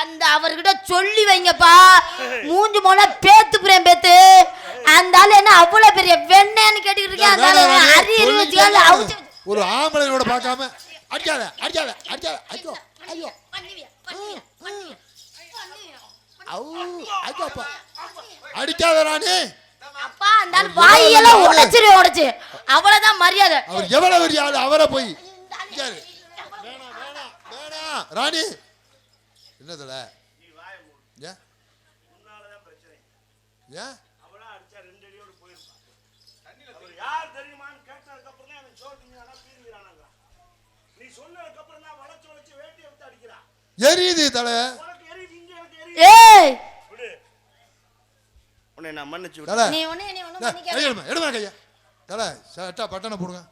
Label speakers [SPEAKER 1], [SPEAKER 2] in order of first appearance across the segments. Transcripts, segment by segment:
[SPEAKER 1] அந்த அவர்கிட்ட சொல்லி வைங்கப்பா. மூஞ்சி போல பேத்து புறேன் பேத்து. அந்த ஆளு என்ன அவ்வளவு பெரிய வெண்ணேன்னு கேட்டுக்கிட்டு இருக்கேன் அந்த ஆளு
[SPEAKER 2] வேணாம்,
[SPEAKER 1] அரி அரி
[SPEAKER 2] சொல்லி
[SPEAKER 1] வச்சுக்காது
[SPEAKER 2] கேளு.
[SPEAKER 1] அவுச்சு
[SPEAKER 2] ஒரு ஆம்பளையோட பார்க்காம அடிக்காத அடிக்காத அடிக்காத ஐயோ ஐயோ அடிக்காத ராணி.
[SPEAKER 1] அப்பா அந்த வாயெல்லாம் உடைச்சிரு உடைச்சு. அவ்வளவுதான் மரியாதை.
[SPEAKER 2] அவர் எவ்வளவு பெரிய ஆளு அவரை போய் ராணி என்னதுல? ஏன் ஏன்
[SPEAKER 3] அவளா அடிச்சா ரெண்டு அடியோடு போயிருப்பான் அவர் யார் தெரியுமான்னு கேட்டதுக்கு அப்புறம் தான் அவன் சோதிங்கிறானா பீருங்கிறானாங்கிறான் நீ சொன்னதுக்கு அப்புறம் தான் வளைச்சு வளைச்சு வேட்டியை விட்டு அடிக்கிறான்
[SPEAKER 2] எரியுது தலை.
[SPEAKER 3] உனக்கு எரியுது இங்க எனக்கு எரியுது.
[SPEAKER 1] ஏய்!
[SPEAKER 3] விடு. உன்னை நான் மன்னிச்சு
[SPEAKER 2] தலை.
[SPEAKER 3] விட்டேன்
[SPEAKER 1] நீ ஒண்ணு நீ ஒண்ணு
[SPEAKER 2] டேய்,
[SPEAKER 1] பண்ணிக்க
[SPEAKER 2] கை எடுமா எடுமா கையா. தலை சட்டா பட்டனை போடுங்க.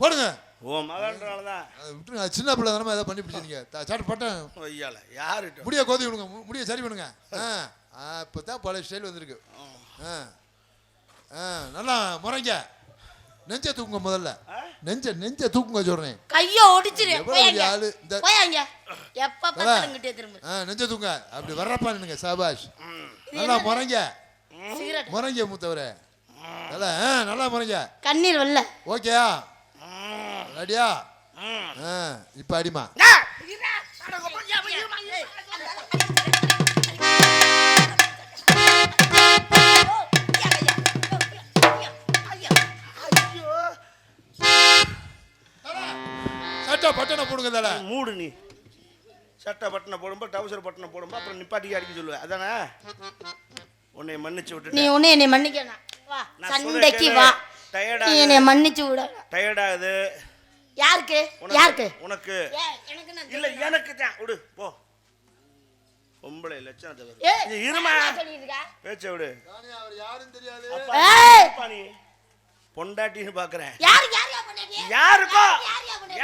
[SPEAKER 2] போடுங்க.
[SPEAKER 3] உன் மகன்றனால தான்
[SPEAKER 2] அதை விட்டுருங்க. சின்ன பிள்ளை தானே ஏதோ பண்ணி பிடிச்சிருங்க சட்டை பட்டன்
[SPEAKER 3] ஐயால
[SPEAKER 2] முடிய கோதி விடுங்க முடிய சரி பண்ணுங்க. ஆ இப்போ தான் பழைய ஸ்டைல் வந்திருக்கு. ஆ. ஆ நல்லா முறைங்க. நெஞ்ச தூக்குங்க முதல்ல. நெஞ்ச நெஞ்ச தூக்குங்க சொல்றேன்.
[SPEAKER 1] கைய ஒடிச்சிரு. போய்
[SPEAKER 2] ஆளு? இந்த
[SPEAKER 1] போய் அங்க. எப்ப திரும்ப.
[SPEAKER 2] ஆ நெஞ்ச தூக்குங்க அப்படி வர்றப்பா நின்னுங்க சாபாஷ். நல்லா முறைங்க. முறைங்க மூத்தவரே. நல்லா ஆ நல்லா முறைங்க.
[SPEAKER 1] கண்ணீர் வரல
[SPEAKER 2] ஓகேயா? ரெடியா இப்போ அடிமா சட்டை பட்டனை போடுங்க தலை
[SPEAKER 3] மூடு நீ சட்டை பட்டனை போடும்போது டவுசர் பட்டனை போடும்போது அப்புறம் நிப்பாட்டி அடிக்க சொல்லுவேன் அதானே உன்னை மன்னிச்சு
[SPEAKER 1] நீ
[SPEAKER 3] விட்டுட்டேன்
[SPEAKER 1] ஒண்ணு என்னை மன்னிக்கணும் வா சண்டைக்கு வா நீ
[SPEAKER 3] ஆகுது.
[SPEAKER 1] என்னை மன்னிச்சு விட
[SPEAKER 3] டயர்டாகுது
[SPEAKER 1] யாருக்கு? யாருக்கு?
[SPEAKER 3] உனக்கு. இல்ல எனக்கு தான். விடு போ. பொம்பளை லட்சம்
[SPEAKER 1] ஏய்,
[SPEAKER 3] இது இருமா?
[SPEAKER 1] என்ன?
[SPEAKER 3] பேச்ச விடு.
[SPEAKER 2] அவர் யாருன்னு தெரியாது.
[SPEAKER 3] பொண்டாட்டின்னு பாக்குறேன்? யாருக்கோ?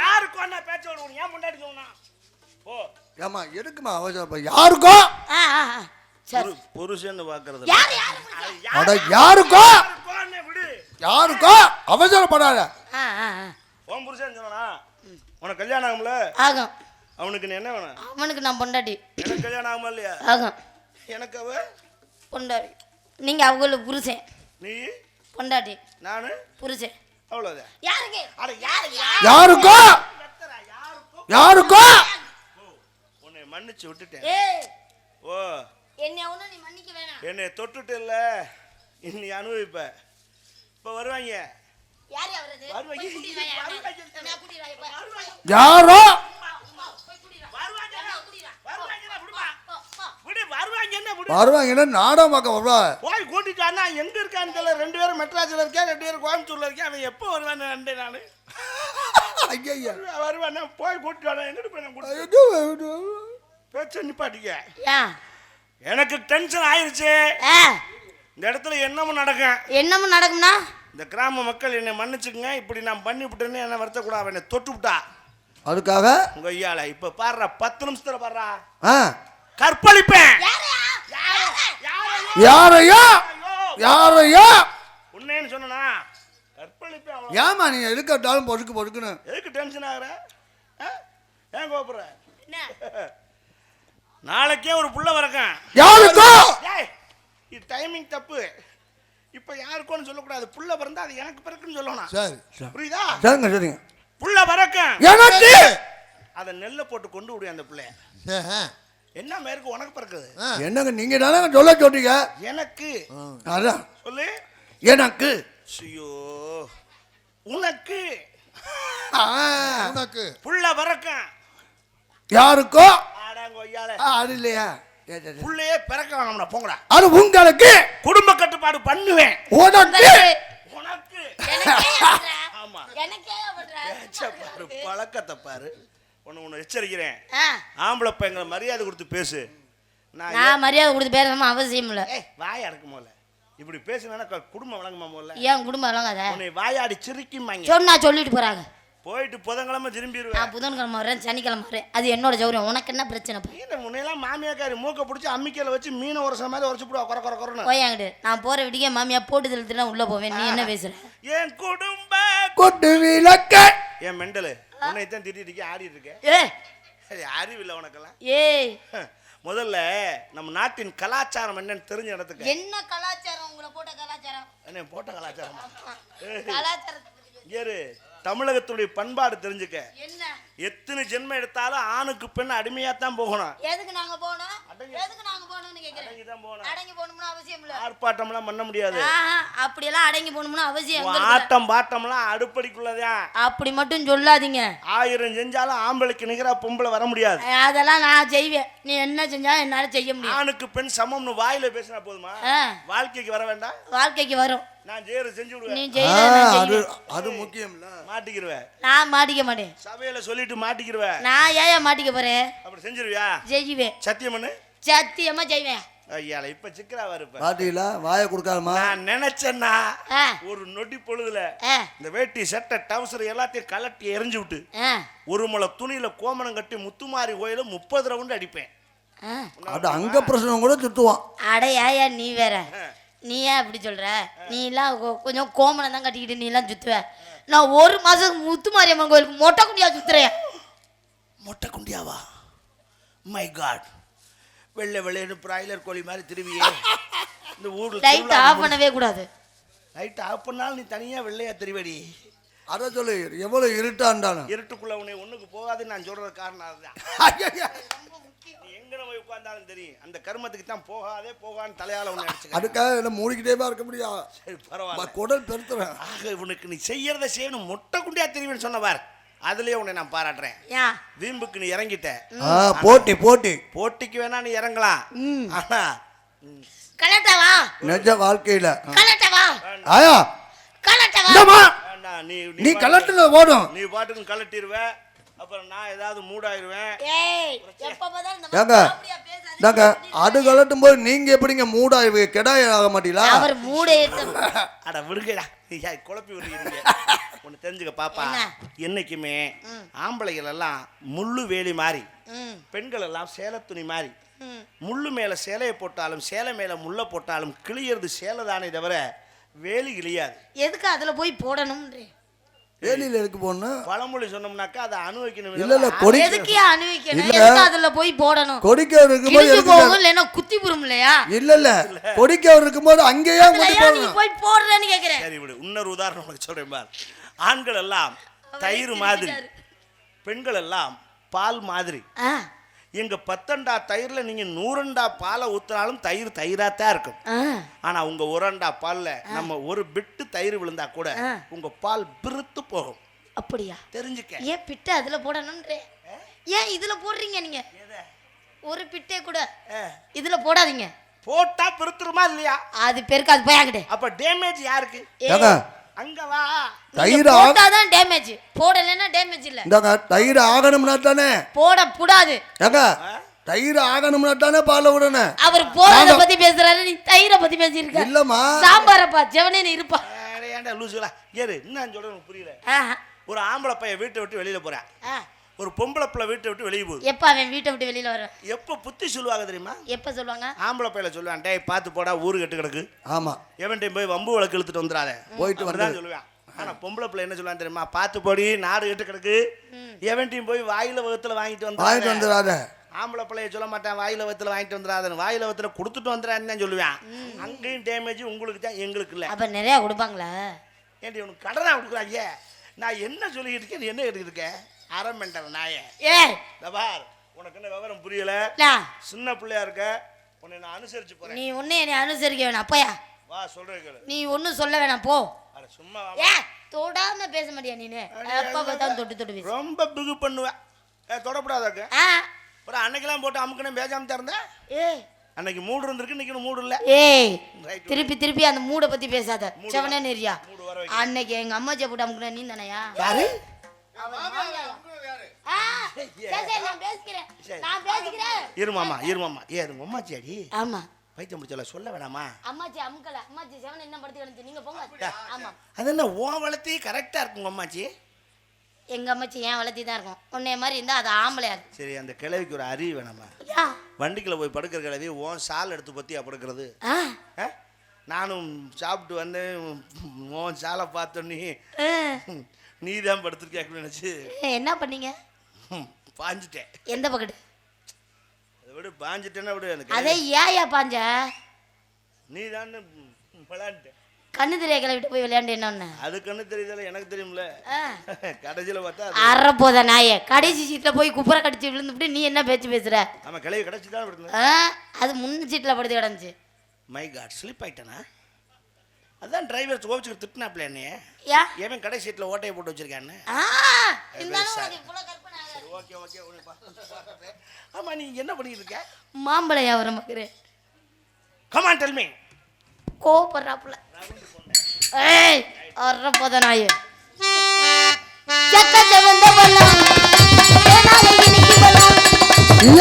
[SPEAKER 3] யாருக்கோ நான் பேச்ச விடு. ஏன் பொண்டாட்டி சொன்னா போ.
[SPEAKER 4] ஏமா எதுக்குமா அவசரம் யாருக்கோ?
[SPEAKER 1] ஆ, ஆ, ஆ. சரி.
[SPEAKER 3] புரு- புருஷன்னு பாக்குறது
[SPEAKER 4] யாருக்கோ?
[SPEAKER 3] யாருக்கோன்னு விடு.
[SPEAKER 4] யாருக்கோ? அவசரப்படாத.
[SPEAKER 3] உன் புருஷன் சொன்னா உனக்கு கல்யாணம் ஆகும்ல?
[SPEAKER 1] ஆகும்.
[SPEAKER 3] அவனுக்கு நீ என்ன வேணும்?
[SPEAKER 1] அவனுக்கு நான் பொண்டாட்டி.
[SPEAKER 3] எனக்கு கல்யாணம் ஆகுமா இல்லையா?
[SPEAKER 1] ஆகும்.
[SPEAKER 3] எனக்கு அவ?
[SPEAKER 1] பொண்டாட்டி. நீங்க அவங்களுக்கு புருஷன்.
[SPEAKER 3] நீ?
[SPEAKER 1] பொண்டாட்டி.
[SPEAKER 3] நானு?
[SPEAKER 1] புருஷன்.
[SPEAKER 3] அவ்வளவுதான்.
[SPEAKER 1] யாருக்கு?
[SPEAKER 3] அட யாரு?
[SPEAKER 4] யாருக்கோ
[SPEAKER 3] யாருக்கோ?
[SPEAKER 4] யாருக்கோ?
[SPEAKER 3] உன்னை மன்னிச்சு விட்டுட்டேன்.
[SPEAKER 1] ஏய்.
[SPEAKER 3] ஓ.
[SPEAKER 1] என்னை நீ மன்னிக்க வேணாம்.
[SPEAKER 3] என்னை தொட்டுட்டு இல்ல. இன்னி அனுபவிப்ப. இப்ப வருவாங்க
[SPEAKER 1] யார்
[SPEAKER 3] வருவாங்க.
[SPEAKER 4] நாடகம் பார்க்க வருவா?
[SPEAKER 3] போய் கூட்டிட்டான்னா எங்க இருக்கான்னு தெரியல. ரெண்டு பேரும் மெட்ராஸ்ல இருக்கேன் ரெண்டு பேரும் கோயம்புத்தூர்ல இருக்கேன். அவன் எப்போ வருவான்னு ரெண்டு நானு.
[SPEAKER 4] ஐயா
[SPEAKER 3] வருவானா போய் கூட்டிட்டு வாடா எங்கிட்டு போய் பேச்ச நிப்பாட்டிக்க. எனக்கு டென்ஷன் ஆயிருச்சு.
[SPEAKER 1] ஆ,
[SPEAKER 3] இந்த இடத்துல என்னமும் நடக்கும்.
[SPEAKER 1] என்னமும் நடக்கும்னா?
[SPEAKER 3] இந்த கிராம மக்கள் என்னை மன்னிச்சுக்குங்க. இப்படி நான் பண்ணி விட்டேன்னு என்ன வருத்தக்கூடாது. அவன் என்னை தொட்டு விட்டா
[SPEAKER 4] அதுக்காக?
[SPEAKER 3] உங்க ஐயால இப்ப பாடுறா பத்து நிமிஷத்துல பாடுறா
[SPEAKER 4] ஆ.
[SPEAKER 3] கற்பழிப்பேன்.
[SPEAKER 1] யாரையா?
[SPEAKER 3] யாரையோ?
[SPEAKER 4] யாரையோ? யாரையோ?
[SPEAKER 3] உன்னைன்னு சொன்னா கற்பழிப்பேன்.
[SPEAKER 4] ஏமா நீங்க எதுக்கட்டாலும் பொறுக்கு பொறுக்குன்னு?
[SPEAKER 3] எதுக்கு டென்ஷன் ஆகுற? ஆ? ஏன் கோபுற
[SPEAKER 1] என்ன?
[SPEAKER 3] நாளைக்கே ஒரு புள்ள வரக்கேன்.
[SPEAKER 4] யாருக்கோ?
[SPEAKER 3] ஏய் இது டைமிங் தப்பு. இப்ப யாருக்கோன்னு சொல்லக்கூடாது. புள்ள பிறந்தா அது எனக்கு பிறக்குன்னு சொல்லணும்.
[SPEAKER 2] சரி.
[SPEAKER 3] புரியுதா?
[SPEAKER 4] சரிங்க சரிங்க.
[SPEAKER 3] புள்ள பிறக்கும்
[SPEAKER 4] எனக்கு!
[SPEAKER 3] அதை நெல்லை போட்டு கொண்டு விடு அந்த பிள்ளைய. என்ன மேற்கு உனக்கு பிறக்குது?
[SPEAKER 2] ஆ.
[SPEAKER 4] என்னங்க நீங்க தானே சொல்ல சொல்றீங்க?
[SPEAKER 3] எனக்கு.
[SPEAKER 4] அதான்.
[SPEAKER 3] சொல்லு.
[SPEAKER 4] எனக்கு!
[SPEAKER 3] ஐயோ. உனக்கு.
[SPEAKER 4] ஆ,
[SPEAKER 2] உனக்கு.
[SPEAKER 3] புள்ள பிறக்கும்.
[SPEAKER 4] யாருக்கோ? அது இல்லையா.
[SPEAKER 3] புள்ளையே பிறக்க வேணாம்டா போங்கடா.
[SPEAKER 4] அது உங்களுக்கு
[SPEAKER 3] குடும்ப கட்டுப்பாடு பண்ணுவேன்.
[SPEAKER 4] உனக்கு
[SPEAKER 3] உனக்கு. ஆமா. பாரு பழக்கத்தை பாரு. உன்னை உன்னை எச்சரிக்கிறேன். ஆம்பளை பையங்களை மரியாதை கொடுத்து பேசு. நான்
[SPEAKER 1] நான் மரியாதை கொடுத்து பேசணுமா அவசியம் இல்ல.
[SPEAKER 3] ஏய் வாய் அடக்கு முதல்ல. இப்படி பேசுனா குடும்பம் வழங்குமா முதல்ல?
[SPEAKER 1] ஏன் குடும்பம் வழங்காத?
[SPEAKER 3] உன்னை வாயாடி சிரிக்குமாங்க
[SPEAKER 1] சொன்னா சொல்லிட்டு போறாங்க.
[SPEAKER 3] போயிட்டு புதன்கிழமை திரும்பிடுவேன்
[SPEAKER 1] நான் புதன்கிழமை வரேன் சனிக்கிழமை வரேன். அது என்னோட ஜௌரியம் உனக்கு என்ன பிரச்சனை போய்
[SPEAKER 3] இந்த முன்னையெல்லாம் மாமியாக்காரி மூக்க பிடிச்சி அம்மிக்கையில வச்சு மீன் உரச மாதிரி உரச்சு போடுவா குறை குறை குறைன்னு
[SPEAKER 1] போயாங்கிட்டு நான் போற விடிய மாமியா போட்டு தள்ளிட்டு உள்ள போவேன். நீ என்ன பேசுற?
[SPEAKER 3] என் குடும்ப
[SPEAKER 4] கொட்டு விளக்க.
[SPEAKER 3] என் மெண்டலு உன்னை தான் திட்டிட்டு இருக்கேன் ஆடிட்டு இருக்கேன்.
[SPEAKER 1] ஏ!
[SPEAKER 3] சரி அறிவில்லை உனக்கெல்லாம்.
[SPEAKER 1] ஏய்
[SPEAKER 3] முதல்ல நம்ம நாட்டின் கலாச்சாரம் என்னன்னு தெரிஞ்ச இடத்துக்கு.
[SPEAKER 1] என்ன கலாச்சாரம்? உங்களை போட்ட கலாச்சாரம்?
[SPEAKER 3] என்ன போட்ட கலாச்சாரம்?
[SPEAKER 1] பேசு.
[SPEAKER 3] ஏறு. தமிழகத்துடைய பண்பாடு தெரிஞ்சுக்க.
[SPEAKER 1] என்ன?
[SPEAKER 3] எத்தனை ஜென்மம் எடுத்தாலும் ஆணுக்கு பெண் அடிமையாத்தான் போகணும்.
[SPEAKER 1] எதுக்கு நாங்க போனோம். எதுக்கு நாங்க போகணும்னு கேக்குறேன்
[SPEAKER 3] அடங்கி தான் போகணும்.
[SPEAKER 1] அடங்கி போகணும்னு அவசியம் இல்ல.
[SPEAKER 3] ஆர்ப்பாட்டம்லாம் பண்ண முடியாது.
[SPEAKER 1] ஆஹா, அப்படியெல்லாம் அடங்கி போகணும்னு அவசியம்.
[SPEAKER 3] ஆட்டம் பாட்டம்லாம் அடுப்படிக்குள்ளதான்.
[SPEAKER 1] அப்படி மட்டும் சொல்லாதீங்க.
[SPEAKER 3] ஆயிரம் செஞ்சாலும் ஆம்பளைக்கு நிகரா பொம்பளை வர முடியாது.
[SPEAKER 1] அதெல்லாம் நான் செய்வேன். நீ என்ன செஞ்சா என்னால செய்ய முடியும்
[SPEAKER 3] ஆணுக்கு பெண் சமம்னு வாயில பேசினா போதுமா? வாழ்க்கைக்கு வர வேண்டாம்?
[SPEAKER 1] வாழ்க்கைக்கு வரும்.
[SPEAKER 3] நான் ஜெயரு செஞ்சு
[SPEAKER 1] நீ
[SPEAKER 3] விடுவேன்
[SPEAKER 1] செய்யல நான்
[SPEAKER 4] அது. அது முக்கியம்ல.
[SPEAKER 3] மாட்டிக்கிருவேன்.
[SPEAKER 1] நான் மாட்டிக்க மாட்டேன்.
[SPEAKER 3] சபையில சொல்லிட்டு மாட்டிக்கிருவேன்.
[SPEAKER 1] நான் ஏன் மாட்டிக்க போறேன்?
[SPEAKER 3] அப்படி செஞ்சிருவியா?
[SPEAKER 1] செய்வேன்
[SPEAKER 3] சத்தியம் பண்ணு
[SPEAKER 1] சத்தியமா செய்வேன்
[SPEAKER 3] ஐயால இப்ப சிக்கலா இருப்ப
[SPEAKER 4] பாத்தீங்களா வாயை கொடுக்காதமா
[SPEAKER 3] நான் நினைச்சேன்னா
[SPEAKER 1] ஆ,
[SPEAKER 3] ஒரு நொடி பொழுதுல
[SPEAKER 1] ஆ,
[SPEAKER 3] இந்த வேட்டி சட்டை டவுசர் எல்லாத்தையும் கலட்டி எரிஞ்சு விட்டு ஒரு முளை துணியில கோமணம் கட்டி முத்துமாரி கோயில முப்பது ரவுண்டு அடிப்பேன்.
[SPEAKER 4] அது அங்க பிரச்சனை கூட சுத்துவான்
[SPEAKER 1] அட ஏயா நீ வேற? நீ ஏன் அப்படி சொல்ற? நீ எல்லாம் கொ- கொஞ்சம் கோமணம் தான் கட்டிக்கிட்டு நீ எல்லாம் சுத்துவ. நான் ஒரு மாசம் முத்து மாரியம்மன் கோயிலுக்கு மொட்டை குண்டியா சுத்துறேன்.
[SPEAKER 3] மொட்டை குண்டியாவா மை காட் வெள்ளை வெள்ளைன்னு பிராய்லர் கோழி மாதிரி திரும்பியே. இந்த ஊர்ல
[SPEAKER 1] லைட் ஆஃப் பண்ணவே கூடாது.
[SPEAKER 3] லைட் ஆஃப் பண்ணாலும் நீ தனியா வெள்ளையா தெரிவடி.
[SPEAKER 4] அத சொல்லு எவ்வளவு இருட்டாண்டாலும்
[SPEAKER 3] இருட்டுக்குள்ள உன்னை ஒண்ணுக்கு போகாதுன்னு நான் சொல்றது காரணம் அதுதான். எங்க போய் உட்கார்ந்தாலும் தெரியும் அந்த கர்மத்துக்கு தான் போகாதே போகான்னு தலையால அடிச்சுக்க
[SPEAKER 4] அதுக்காக என்ன மூடிக்கிட்டே இருக்க முடியாது
[SPEAKER 3] சரி பரவாயில்ல.
[SPEAKER 4] குடல் பெருத்துறேன்.
[SPEAKER 3] ஆக இவனுக்கு நீ செய்யறத செய்யணும். மொட்டை குண்டியா தெரியும்னு சொன்ன பார். அதுலயே உன்னை நான் பாராட்டுறேன்.
[SPEAKER 1] ஏன்
[SPEAKER 3] வீம்புக்கு நீ இறங்கிட்ட
[SPEAKER 4] ஆ போட்டி போட்டி.
[SPEAKER 3] போட்டிக்கு வேணா நீ இறங்கலாம். ஆனா ம்,
[SPEAKER 1] கலட்டவா
[SPEAKER 4] நிஜ வாழ்க்கையில.
[SPEAKER 1] கலட்டவா
[SPEAKER 4] ஆயா.
[SPEAKER 1] கலட்டவா
[SPEAKER 3] நீ
[SPEAKER 4] கலட்டுல ஓடும்
[SPEAKER 3] நீ பாட்டுக்கும் கலட்டிடுவ அப்புறம் நான் ஏதாவது மூடாயிருவேன்.
[SPEAKER 4] ஏங்க அது கலட்டும் போது நீங்க எப்படிங்க மூடா கெடாய ஆக மாட்டீங்களா?
[SPEAKER 1] அவர் மூடே
[SPEAKER 3] அட விடுங்கடா. குழப்பி விடுறீங்க. ஒன்று தெரிஞ்சுக்க பாப்பா.
[SPEAKER 1] என்ன?
[SPEAKER 3] என்னைக்குமே ஆம்பளைகள் எல்லாம் முள்ளு வேலி மாதிரி
[SPEAKER 1] ம்.
[SPEAKER 3] பெண்கள் எல்லாம் சேலத்துணி மாதிரி
[SPEAKER 1] ம்.
[SPEAKER 3] முள்ளு மேலே சேலையை போட்டாலும் சேலை மேலே முள்ளை போட்டாலும் கிளியறது சேலை தானே தவிர வேலி கிளியாது
[SPEAKER 1] எதுக்கு அதுல போய் போடணும்ன்றே?
[SPEAKER 4] வேலியில இருக்கு போன்னு
[SPEAKER 3] பழமொழி சொன்னோம்னாக்கா அதை அணுவைக்கணும்
[SPEAKER 4] இல்ல இல்ல கொடி
[SPEAKER 1] எதுக்கே அனுபவிக்கணும்?
[SPEAKER 4] இல்ல.
[SPEAKER 1] எதுக்கு அதுல போய் போடணும்?
[SPEAKER 4] கொடிக்க இருக்கும்போது
[SPEAKER 1] கிழிஞ்சு
[SPEAKER 4] எதுக்கு
[SPEAKER 1] போகும் இல்லைன்னா குத்தி புரும் இல்லையா?
[SPEAKER 4] இல்ல இல்ல. கொடிக்க இருக்கும்போது அங்கேயே கொண்டு
[SPEAKER 1] ஏன் நீ போய் போடுறேன்னு கேக்குறேன்?
[SPEAKER 3] சரி விடு இன்னொரு உதாரணம் உனக்கு சொல்றேன் பார். ஆண்கள் எல்லாம் தயிர் மாதிரி பெண்கள் எல்லாம் பால் மாதிரி
[SPEAKER 1] ஆ,
[SPEAKER 3] எங்க பத்தண்டா தயிர்ல நீங்க நூறண்டா பாலை ஊத்தினாலும் தயிர் தயிராத்தான் இருக்கும்.
[SPEAKER 1] ஆ,
[SPEAKER 3] ஆனா உங்க ஒரண்டா பால்ல நம்ம ஒரு பிட்டு தயிர் விழுந்தா கூட
[SPEAKER 1] ஆ.
[SPEAKER 3] உங்க பால் பிறுத்து போகும்.
[SPEAKER 1] அப்படியா?
[SPEAKER 3] தெரிஞ்சுக்க.
[SPEAKER 1] ஏன் பிட்டை அதுல போடணும்ன்றே? ஏன் இதுல போடுறீங்க நீங்க? ஒரு பிட்டே கூட
[SPEAKER 3] ஆ.
[SPEAKER 1] இதுல போடாதீங்க.
[SPEAKER 3] போட்டா பிறுத்துருமா இல்லையா?
[SPEAKER 1] அது பேருக்கு அது போயாங்கிட்டே
[SPEAKER 3] அப்ப டேமேஜ் யாருக்கு? அங்க வா.
[SPEAKER 4] தயிர்?
[SPEAKER 1] போட்டாதான் டேமேஜ் போடலைன்னா டேமேஜ் இல்ல.
[SPEAKER 4] இந்தாங்க தயிர் ஆகணும்னா தானே?
[SPEAKER 1] போட கூடாது
[SPEAKER 4] ஏங்க தயிர் ஆகணும்னா தானே பால் விடணும்?
[SPEAKER 1] அவர் போறத பத்தி பேசுறாரு நீ தயிரை பத்தி பேசியிருக்க.
[SPEAKER 4] இல்லம்மா.
[SPEAKER 1] சாம்பாரப்பா ஜெவனே இருப்பா.
[SPEAKER 3] அட, ஏன்டா லூசுகளா? ஏறு என்ன சொல்றது எனக்கு புரியல.
[SPEAKER 1] ஆஹா.
[SPEAKER 3] ஒரு ஆம்பளை பையன் வீட்டை விட்டு வெளியில போறான். ஒரு பொம்பளை பிள்ளை வீட்டை விட்டு வெளியே போகுது.
[SPEAKER 1] எப்ப அவன் வீட்டை விட்டு வெளியில வர
[SPEAKER 3] எப்போ புத்தி சொல்லுவாங்க தெரியுமா?
[SPEAKER 1] எப்ப சொல்லுவாங்க?
[SPEAKER 3] ஆம்பளை பையில சொல்லுவான் டேய் பார்த்து போடா ஊரு கெட்டு கிடக்கு.
[SPEAKER 4] ஆமா.
[SPEAKER 3] எவன்டையும் போய் வம்பு வழக்கு இழுத்துட்டு வந்துடாத
[SPEAKER 4] போயிட்டு வந்து
[SPEAKER 3] சொல்லுவேன். ஆனா பொம்பளை பிள்ளை என்ன சொல்லுவான் தெரியுமா? பார்த்து போடி நாடு கெட்டு கிடக்கு. எவன்டையும் போய் வாயில வகத்துல வாங்கிட்டு
[SPEAKER 4] வாங்கிட்டு
[SPEAKER 3] வந்து
[SPEAKER 4] வந்துடாத
[SPEAKER 3] ஆம்பளை பிள்ளைய சொல்ல மாட்டான் வாயில வகத்துல வாங்கிட்டு வந்துடாதன்னு வாயில வகத்துல கொடுத்துட்டு வந்துடான்னு தான் சொல்லுவேன். அங்கேயும் டேமேஜ் உங்களுக்கு தான் எங்களுக்கு இல்லை.
[SPEAKER 1] அப்ப நிறைய கொடுப்பாங்களா?
[SPEAKER 3] ஏன்டி உனக்கு கடனா கொடுக்குறாங்க நான் என்ன சொல்லிக்கிட்டு இருக்கேன் நீ என்ன எடுத்துட்டு இருக்க அரை மெண்டல் நாயே.
[SPEAKER 1] ஏ.
[SPEAKER 3] இந்த பார் உனக்கு என்ன விவரம் புரியல? சின்ன பிள்ளையா இருக்க உன்னை நான் அனுசரிச்சு போறேன்.
[SPEAKER 1] நீ ஒண்ணு என்னை அனுசரிக்க வேணாம் அப்பயா
[SPEAKER 3] வா சொல்றேன்
[SPEAKER 1] நீ ஒண்ணும் சொல்ல வேணாம் போ.
[SPEAKER 3] அட சும்மா வா.
[SPEAKER 1] ஏ தொடாம பேச மாட்டியா நீனு? எப்ப பார்த்தாலும் தொட்டு தொட்டு பேசு.
[SPEAKER 3] ரொம்ப பிகு பண்ணுவேன் ஏ தொடப்படாதாக்க. அப்புறம் அன்னைக்கெல்லாம் போட்டு அமுக்கணும் பேசாம திறந்தேன்
[SPEAKER 1] ஏ.
[SPEAKER 3] அன்னைக்கு மூடு இருந்திருக்கு இன்னைக்கு மூடு இல்ல.
[SPEAKER 1] ஏய். திருப்பி திருப்பி அந்த மூடை பத்தி பேசாத. செவனே நெறியா. அன்னைக்கு எங்க அம்மா போட்டு அமுக்குன நீ தானையா?
[SPEAKER 3] யாரு?
[SPEAKER 1] நான் பேசிக்கிறேன்.
[SPEAKER 3] இருமாமா இருமாமா ஏ அது உங்க அம்மாச்சி அடி
[SPEAKER 1] ஆமா.
[SPEAKER 3] பைத்தியம் முடிச்சல சொல்ல வேணாமா?
[SPEAKER 1] அம்மாச்சி அமுக்கல. அம்மாச்சி செவன் என்ன படுத்து கிடந்து நீங்க போங்க. ஆமா.
[SPEAKER 3] அது என்ன உன் வளர்த்தி கரெக்டா இருக்கும் அம்மாச்சி?
[SPEAKER 1] எங்க அம்மாச்சி ஏன் வளர்த்தி தான் இருக்கும். உன்னைய மாதிரி இருந்தா அது ஆம்பளையா
[SPEAKER 3] சரி அந்த கிழவிக்கு ஒரு அறிவு வேணாமா. வண்டிக்குள்ள போய் படுக்கிற கிழவி உன் சால் எடுத்து பத்தியா படுக்கிறது? நானும் சாப்பிட்டு வந்து உன் சாலை பார்த்தோன்னே. நீ தான் படுத்துருக்கேன்னு நினச்சி.
[SPEAKER 1] என்ன பண்ணீங்க?
[SPEAKER 3] பாஞ்சிட்டேன்.
[SPEAKER 1] எந்த பக்கத்து?
[SPEAKER 3] அதை விட பாஞ்சிட்டேன்னா விடு எனக்கு.
[SPEAKER 1] அதே ஏயா பாஞ்ச?
[SPEAKER 3] நீ தான் விளையாண்டு
[SPEAKER 1] கண்ணு தெரிய கிளவிட்டு போய் விளையாண்டு என்னன்னு
[SPEAKER 3] அது கண்ணு தெரியுதுல எனக்கு தெரியும்ல. கடைசியில் பார்த்தா அது-
[SPEAKER 1] அற போத நாயே. கடைசி சீட்ல போய் குப்புற கடிச்சு விழுந்துட்டு நீ என்ன பேச்சு பேசுற?
[SPEAKER 3] ஆமா கிளவி கடைசி தான்
[SPEAKER 1] ஆ, அது முன்னு சீட்ல படுத்து கிடந்துச்சு.
[SPEAKER 3] மை காட் ஸ்லிப் ஆயிட்டேனா? அதான் டிரைவர் கோவிச்சுக்கு திட்டினாப்ல என்னைய. ஏன் கடை சீட்டில் ஓட்டையை போட்டு வச்சிருக்கான்னு?
[SPEAKER 1] உனக்கு.
[SPEAKER 3] ஓகே ஓகே ஆமா நீ என்ன பண்ணிட்டு இருக்க?
[SPEAKER 1] மாம்பழ வியாபாரம் பார்க்குறேன்.
[SPEAKER 3] கமான் டெல் மீ
[SPEAKER 1] கோபப்படுறாப்புல ஏய் அற போத நாயே. செக்க செவந்த பழம்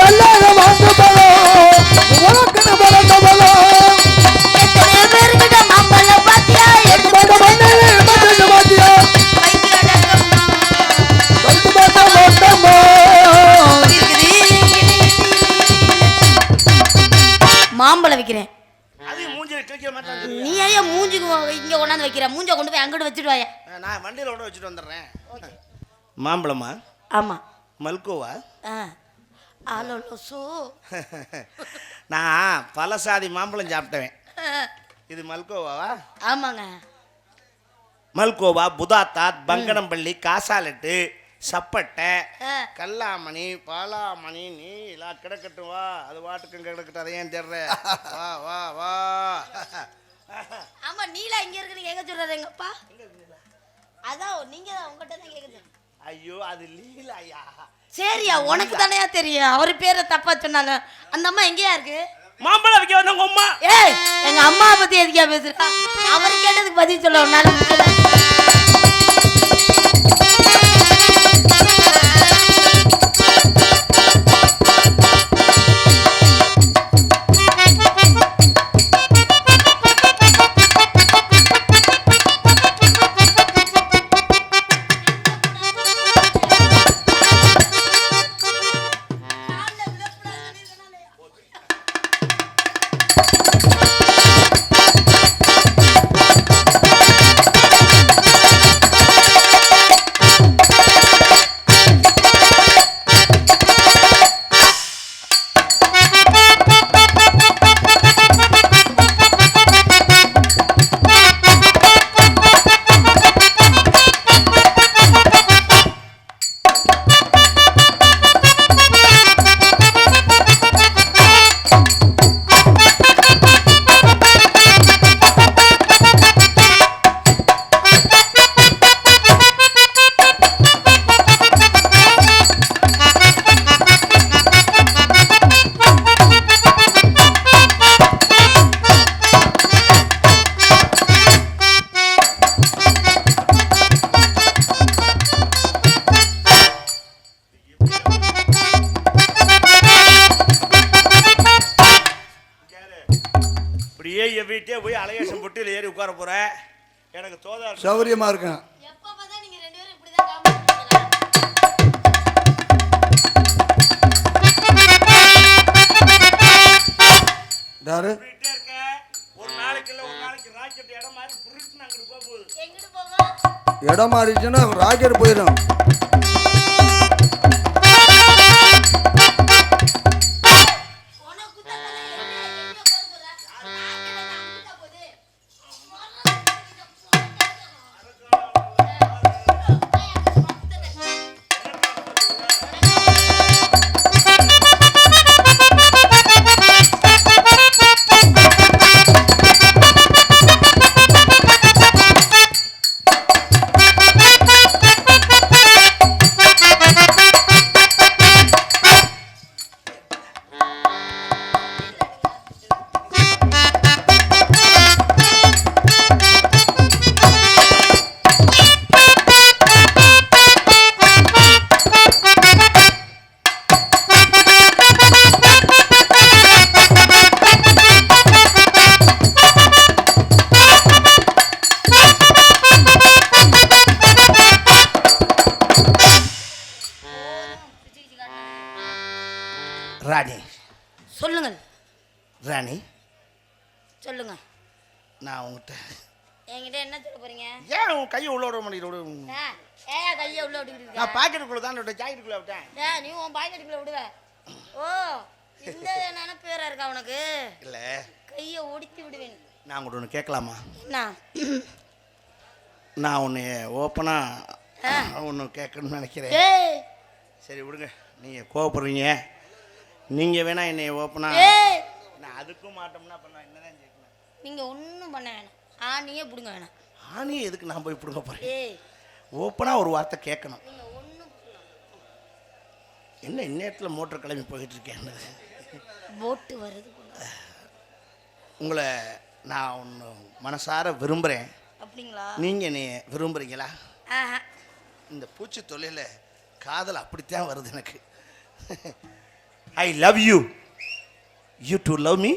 [SPEAKER 4] எல்லாரும் வாங்க பலம் உனக்குன்னு பலத்த பலம்
[SPEAKER 1] மாம்பழம் வைக்கிறேன். நீ ஏன் மூஞ்சுக்கு இங்க கொண்டாந்து வைக்கிற. மூஞ்ச கொண்டு போய் அங்கிட்டு வச்சுட்டு வாயா.
[SPEAKER 3] நான் வண்டியில் ஓட வச்சுட்டு வந்துடுறேன். மாம்பழமா?
[SPEAKER 1] ஆமா.
[SPEAKER 3] மல்கோவா?
[SPEAKER 1] ஆ. ஆலோ சோ
[SPEAKER 3] நான் பலசாதி மாம்பழம் சாப்பிட்டேன் இது மல்கோவாவா?
[SPEAKER 1] ஆமாங்க.
[SPEAKER 3] மல்கோவா புதாத்தாத் பங்கனம்பள்ளி காசாலட்டு சப்பட்டை. கல்லாமணி பாலாமணி நீ எல்லாம் கிடக்கட்டும் வா. அது வாட்டுக்கும் கிடக்கட்டும் அதை ஏன் தேடுற? வா வா வா.
[SPEAKER 1] ஆமா நீலா இங்க இருக்குன்னு கேட்க சொல்றாரு எங்கப்பா? அதான் நீங்க தான் உங்ககிட்ட தான் கேக்குது
[SPEAKER 3] ஐயோ அது லீலாயா?
[SPEAKER 1] சரியா உனக்கு தானே தெரியும்? அவர் பேரை தப்பா சொன்னாலும் அந்த அம்மா எங்கேயா இருக்கு?
[SPEAKER 3] மாம்பழம் வைக்க வந்தவங்க அம்மா
[SPEAKER 1] ஏய் எங்க அம்மா பத்தி எதுக்கா பேசுறா? அவர் கேட்டதுக்கு பதில் சொல்ல உன்னால
[SPEAKER 3] வீட்டே போய் அலையேசம் போட்டு இதுல ஏறி உட்கார போறேன் எனக்கு தோதா
[SPEAKER 4] சௌரியமா இருக்கும்
[SPEAKER 1] எப்ப பார்த்தா நீங்க ரெண்டு பேரும் இப்படிதான் காமெடி
[SPEAKER 4] யாரு?
[SPEAKER 3] போயிட்டே இருக்க. ஒரு நாளைக்கு இல்ல ஒரு நாளைக்கு ராக்கெட் இடம் மாதிரி புருட்டு அங்கிட்டு போக போகுது.
[SPEAKER 1] எங்கிட்டு போகும்
[SPEAKER 4] இடம் மாறிடுச்சுன்னா ராக்கெட் போயிடும்.
[SPEAKER 3] ராணி.
[SPEAKER 1] சொல்லுங்க.
[SPEAKER 3] நான் உங்ககிட்ட
[SPEAKER 1] என்கிட்ட என்ன சொல்ல போறீங்க?
[SPEAKER 3] ஏன் உன் கையை உள்ள விட மாட்டேங்கிற
[SPEAKER 1] ஏயா கையை உள்ள விட்டுக்கிட்டு இருக்க.
[SPEAKER 3] நான் பாக்கெட்டுக்குள்ள தான் விட்டேன் ஜாக்கெட்டுக்குள்ள விட்டேன்.
[SPEAKER 1] ஏ, நீ உன் பாக்கெட்டுக்குள்ள விடுவ. ஓ இந்த உனக்கு?
[SPEAKER 3] இல்லை.
[SPEAKER 1] கையை ஒடித்து விடுவேன்.
[SPEAKER 3] நான் உங்கள்கிட்ட ஒன்று கேட்கலாமா?
[SPEAKER 1] என்ன?
[SPEAKER 3] நான்
[SPEAKER 1] ஆ.
[SPEAKER 3] ஓப்பனாக ஒன்று கேட்கணும்னு நினைக்கிறேன். சரி விடுங்க. நீங்கள் கோவப்படுறீங்க. நீங்கள் வேணா என்னை ஓப்பனாக நான் அதுக்கும் மாட்டோம்னா நான் என்னதான் கேட்கணும்
[SPEAKER 1] நீங்க ஒண்ணும் பண்ண வேணாம். ஆணியே பிடுங்க வேணாம்.
[SPEAKER 3] ஆணியை எதுக்கு நான் போய் பிடுங்க போகிறேன்
[SPEAKER 1] ஏய்.
[SPEAKER 3] ஓப்பனாக ஒரு வார்த்தை கேட்கணும்.
[SPEAKER 1] நீங்க ஒண்ணும்
[SPEAKER 3] என்ன இந்நேரத்தில் மோட்டர் கிளம்பி போயிட்டு இருக்கேன்
[SPEAKER 1] போட்டு வருது
[SPEAKER 3] உங்களை நான் ஒன்று மனசார விரும்புகிறேன்
[SPEAKER 1] அப்படிங்களா?
[SPEAKER 3] நீங்கள் என்னை விரும்புகிறீங்களா
[SPEAKER 1] ஆஹா.
[SPEAKER 3] இந்த பூச்சி தொல்லையில் காதல் அப்படித்தான் வருது எனக்கு. I love you you too love me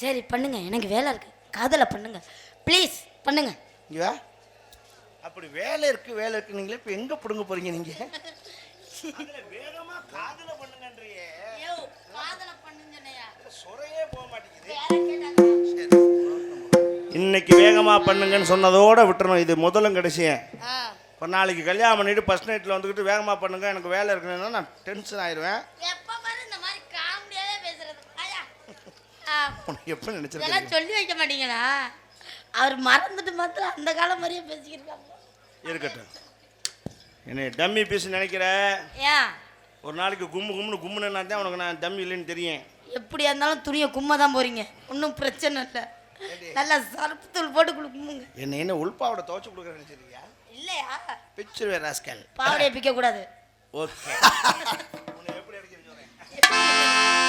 [SPEAKER 1] சரி பண்ணுங்க. எனக்கு வேலை இருக்கு. காதலை பண்ணுங்க. ப்ளீஸ் பண்ணுங்க.
[SPEAKER 3] இங்க வா. அப்படி வேலை இருக்கு வேலை இருக்கு நீங்களே இப்போ எங்கே பிடுங்க போறீங்க நீங்கள் வேகமாக காதலை பண்ணுங்கன்றியே.
[SPEAKER 1] காதலை பண்ணுங்கனையா
[SPEAKER 3] சுரையே போக மாட்டேங்குது. இன்னைக்கு வேகமாக பண்ணுங்கன்னு சொன்னதோட விட்டுறணும். இது முதலும் கடைசியும்.
[SPEAKER 1] ஆ.
[SPEAKER 3] இப்போ நாளைக்கு கல்யாணம் பண்ணிட்டு ஃபஸ்ட் நைட்டில் வந்துக்கிட்டு வேகமாக பண்ணுங்க. எனக்கு வேலை இருக்குன்னா நான் டென்ஷன் ஆயிடுவேன்
[SPEAKER 1] எப்ப பாரு இந்த மாதிரி காமெடியாவே பேசுறது ஆயா ஆ
[SPEAKER 3] உனக்கு எப்போ நினச்சிருக்கேன்
[SPEAKER 1] சொல்லி வைக்க மாட்டீங்களா? அவர் மறந்துட்டு மாத்திரம் அந்த காலம் மாதிரியே பேசிக்கிட்டு இருக்காங்க
[SPEAKER 3] இருக்கட்டும். என்னை டம்மி பீஸ் நினைக்கிற?
[SPEAKER 1] ஏன்
[SPEAKER 3] ஒரு நாளைக்கு கும்மு கும்முன்னு கும்முன்னு தான் உனக்கு நான் டம்மி இல்லைன்னு தெரியும்.
[SPEAKER 1] எப்படியா இருந்தாலும் துணியை கும்ம தான் போறீங்க. ஒன்றும் பிரச்சனை இல்லை. நல்லா சர்ப்பு தூள் போட்டு குடுக்குமுங்க
[SPEAKER 3] என்னை என்ன உள்பாவோட துவச்சி கொடுக்குற நினச்சிருக்கியா?
[SPEAKER 1] இல்லையா?
[SPEAKER 3] பிக்சர் வேற ராஸ்கல்.
[SPEAKER 1] பாவடையை பிக்க கூடாது
[SPEAKER 3] ஓகே